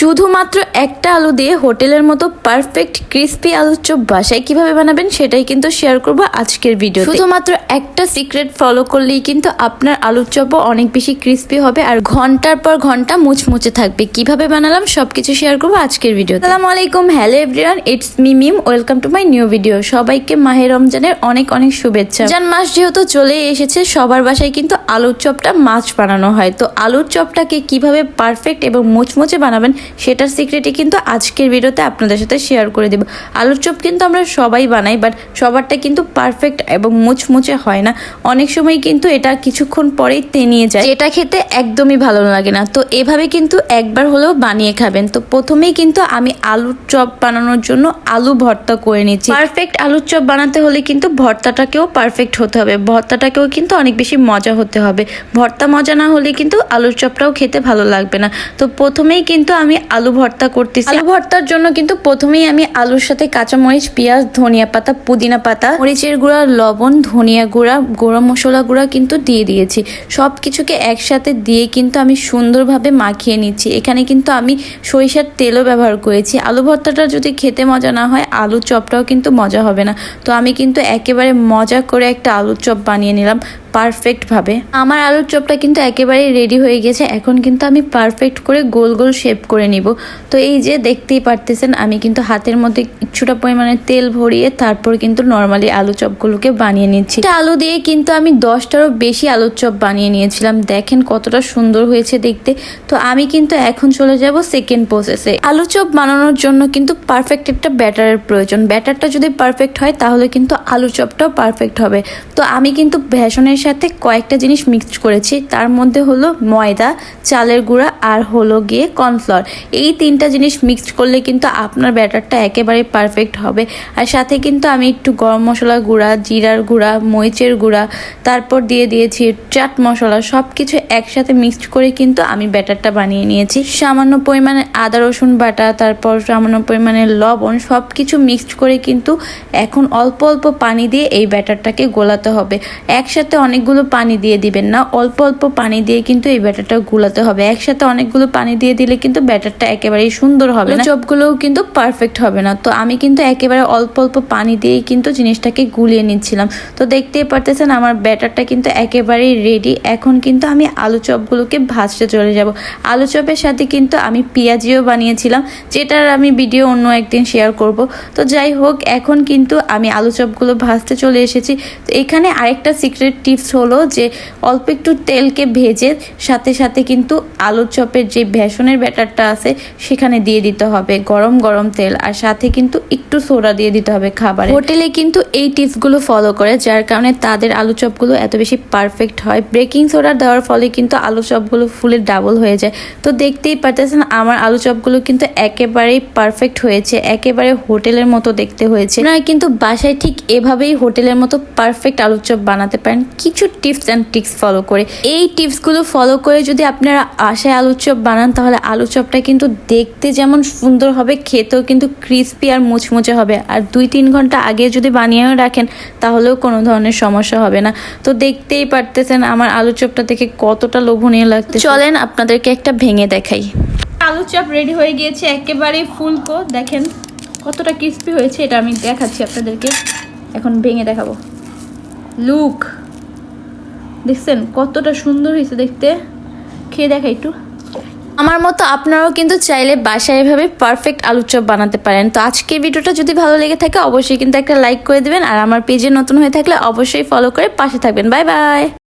শুধুমাত্র একটা আলু দিয়ে হোটেলের মতো পারফেক্ট ক্রিস্পি আলুর চপ বাসায় কীভাবে বানাবেন সেটাই কিন্তু শেয়ার করব আজকের ভিডিও শুধুমাত্র একটা সিক্রেট ফলো করলেই কিন্তু আপনার আলুর চপও অনেক বেশি ক্রিস্পি হবে আর ঘণ্টার পর ঘণ্টা মুচমুচে থাকবে। কীভাবে বানালাম সবকিছু শেয়ার করব আজকের ভিডিও সালাম আলাইকুম hello everyone it's me Mim welcome to my new video সবাইকে মাহে রমজানের অনেক অনেক শুভেচ্ছা। রমজান মাস যেহেতু চলে এসেছে, সবার বাসায় কিন্তু আলুর চপটা মাছ বানানো হয়। তো আলুর চপটাকে কীভাবে পারফেক্ট এবং মুচমুচে বানাবেন সেটার সিক্রেটই কিন্তু আজকের ভিডিওতে আপনাদের সাথে শেয়ার করে দেব। আলুর চপ কিন্তু আমরা সবাই বানাই বাট সবারটা কিন্তু পারফেক্ট এবং মুচমুচে হয় না। অনেক সময় কিন্তু এটা কিছুক্ষণ পরেই তেনিয়ে যায়। এটা খেতে একদমই ভালো লাগে না। তো এভাবে কিন্তু একবার হলেও বানিয়ে খাবেন। তো প্রথমেই কিন্তু আমি আলুর চপ বানানোর জন্য আলু ভর্তা করে নিচ্ছি। পারফেক্ট আলুর চপ বানাতে হলে কিন্তু ভর্তাটাকেও পারফেক্ট হতে হবে। ভর্তাটাকেও কিন্তু অনেক বেশি মজা হতে হবে। ভর্তা মজা না হলে কিন্তু আলুর চপটাও খেতে ভালো লাগবে না। তো প্রথমেই কিন্তু আমি আলু ভর্তা করতেছি। আলু ভর্তার জন্য কিন্তু প্রথমেই আমি আলুর সাথে কাঁচামরিচ, পেঁয়াজ, ধনিয়া পাতা, পুদিনা পাতা, মরিচের গুঁড়া, লবণ, ধনিয়া গুঁড়া, গরম মশলা গুঁড়া কিন্তু দিয়ে দিয়েছি। সব কিছুকে একসাথে দিয়ে কিন্তু আমি সুন্দরভাবে মাখিয়ে নিচ্ছি। এখানে কিন্তু আমি সরিষার তেলও ব্যবহার করেছি। আলু ভর্তাটা যদি খেতে মজা না হয়, আলু চপটাও কিন্তু মজা হবে না। তো আমি কিন্তু একেবারে মজা করে একটা আলুর চপ বানিয়ে নিলাম। পারফেক্ট ভাবে। আমার আলুর চপটা কিন্তু একেবারে রেডি হয়ে গেছে। এখন কিন্তু আমি পারফেক্ট করে গোল গোল শেপ করে নিব। তো এই যে দেখতেই পারতেছেন, আমি কিন্তু হাতের মধ্যে কিছুটা পরিমাণে তেল ভরিয়ে তারপর কিন্তু নর্মালি আলু চপগুলোকে বানিয়ে নিচ্ছি। আলু দিয়ে কিন্তু আমি দশটারও বেশি আলুর চপ বানিয়ে নিয়েছিলাম। দেখেন কতটা সুন্দর হয়েছে দেখতে। তো আমি কিন্তু এখন চলে যাব সেকেন্ড প্রসেসে আলু চপ বানানোর জন্য কিন্তু পারফেক্ট একটা ব্যাটারের প্রয়োজন। ব্যাটারটা যদি পারফেক্ট হয়, তাহলে কিন্তু আলু চপটাও পারফেক্ট হবে। তো আমি কিন্তু ভেষনের সাথে কয়েকটা জিনিস মিক্সড করেছি। তার মধ্যে হলো ময়দা, চালের গুঁড়া আর হলো গিয়ে কর্নফ্লাওয়ার। এই তিনটা জিনিস মিক্সড করলে কিন্তু আপনার ব্যাটারটা একেবারে পারফেক্ট হবে। আর সাথে কিন্তু আমি একটু গরম মশলা গুঁড়া, জিরার গুঁড়া, মরিচের গুঁড়া, তারপর দিয়ে দিয়েছি চাট মশলা সব কিছু একসাথে মিক্সড করে কিন্তু আমি ব্যাটারটা বানিয়ে নিয়েছি। সামান্য পরিমাণে আদা, রসুন বাটা, তারপর সামান্য পরিমাণে লবণ সব কিছু মিক্সড করে কিন্তু এখন অল্প অল্প পানি দিয়ে এই ব্যাটারটাকে গোলাতে হবে। একসাথে অনেকগুলো পানি দিয়ে দিবেন না। অল্প অল্প পানি দিয়ে কিন্তু এই ব্যাটারটা গুলাতে হবে। একসাথে অনেকগুলো পানি দিয়ে দিলে কিন্তু ব্যাটারটা একেবারেই সুন্দর হবে না। চপগুলোও কিন্তু পারফেক্ট হবে না। তো আমি কিন্তু একেবারে অল্প অল্প পানি দিয়েই কিন্তু জিনিসটাকে গুলিয়ে নিচ্ছিলাম। তো দেখতেই পারতেছেন আমার ব্যাটারটা কিন্তু একেবারেই রেডি এখন কিন্তু আমি আলু চপগুলোকে ভাজতে চলে যাব। আলু চপের সাথে কিন্তু আমি পেঁয়াজিও বানিয়েছিলাম, যেটার আমি ভিডিও অন্য একদিন শেয়ার করব। তো যাই হোক, এখন কিন্তু আমি আলু চপগুলো ভাজতে চলে এসেছি। তো এখানে আরেকটা সিক্রেট টিপস হলো যে অল্প একটু তেলকে ভেজে সাথে সাথে কিন্তু আলুর চপের যে বেসনের ব্যাটারটা আছে সেখানে দিয়ে দিতে হবে গরম গরম তেল আর সাথে কিন্তু একটু সোডা দিয়ে দিতে হবে খাবারে। হোটেলে কিন্তু এই টিপসগুলো ফলো করে, যার কারণে তাদের আলু চপগুলো এত বেশি পারফেক্ট হয়। বেকিং সোডা দেওয়ার ফলে কিন্তু আলু চপগুলো ফুলে ডাবল হয়ে যায়। তো দেখতেই পারতেছেন, আমার আলু চপগুলো কিন্তু একেবারেই পারফেক্ট হয়েছে, একেবারে হোটেলের মতো দেখতে হয়েছে। আপনারা কিন্তু বাসায় ঠিক এভাবেই হোটেলের মতো পারফেক্ট আলুর চপ বানাতে পারেন। কিছু টিপস অ্যান্ড ট্রিক্স ফলো করে। এই টিপসগুলো ফলো করে যদি আপনারা আশায় আলুর চপ বানান, তাহলে আলু চপটা কিন্তু দেখতে যেমন সুন্দর হবে, খেতেও কিন্তু ক্রিস্পি আর মুচমুচে হবে। আর দুই তিন ঘণ্টা আগে যদি বানিয়েও রাখেন, তাহলেও কোনো ধরনের সমস্যা হবে না। তো দেখতেই পারতেছেন আমার আলু চপটা দেখে কতটা লোভনীয় লাগতে চলেন আপনাদেরকে একটা ভেঙে দেখাই। আলুর চপ রেডি হয়ে গিয়েছে একেবারেই ফুলকো দেখেন কতটা ক্রিস্পি হয়েছে, এটা আমি দেখাচ্ছি আপনাদেরকে। এখন ভেঙে দেখাবো। লুক দেখছেন, কতটা সুন্দর হয়েছে দেখতে। খেয়ে দেখা একটু। আমার মতো আপনারাও কিন্তু চাইলে বাসায় এভাবে পারফেক্ট আলুর চপ বানাতে পারেন। তো আজকের ভিডিওটা যদি ভালো লেগে থাকে, অবশ্যই কিন্তু একটা লাইক করে দেবেন। আর আমার পেজে নতুন হয়ে থাকলে অবশ্যই ফলো করে পাশে থাকবেন। Bye bye